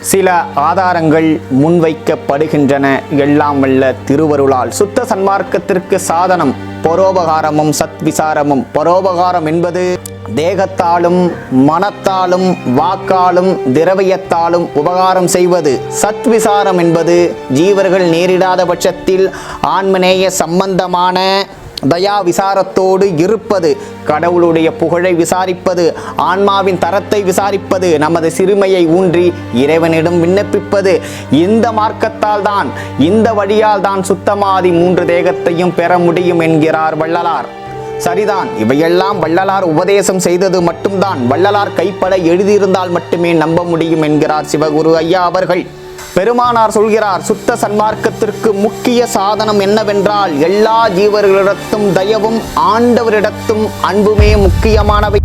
சில ஆதாரங்கள் முன்வைக்கப்படுகின்றன. எல்லாம் வல்ல திருவருளால். சுத்த சன்மார்க்கத்திற்கு சாதனம் பரோபகாரமும் சத்விசாரமும். பரோபகாரம் என்பது தேகத்தாலும் மனத்தாலும் வாக்காலும் திரவியத்தாலும் உபகாரம் செய்வது. சத்விசாரம் என்பது ஜீவர்கள் நேரிடாத பட்சத்தில் ஆன்மநேய சம்பந்தமான தயா விசாரத்தோடு இருப்பது கடவுளுடைய புகழை விசாரிப்பது ஆன்மாவின் தரத்தை விசாரிப்பது நமது சிறுமையை ஊன்றி இறைவனிடம் விண்ணப்பிப்பது. இந்த மார்க்கத்தால் தான் இந்த வழியால் தான் சுத்தமாதி மூன்று தேகத்தையும் பெற முடியும் என்கிறார் வள்ளலார். சரிதான் இவையெல்லாம் வள்ளலார் உபதேசம் செய்தது மட்டும்தான். வள்ளலார் கைப்பட எழுதியிருந்தால் மட்டுமே நம்ப முடியும் என்கிறார் சிவகுரு ஐயா அவர்கள். பெருமானார் சொல்கிறார் சுத்த சன்மார்க்கத்திற்கு முக்கிய சாதனம் என்னவென்றால் எல்லா ஜீவர்களிடத்தும் தயவும் ஆண்டவரிடத்தும் அன்புமே முக்கியமானவை.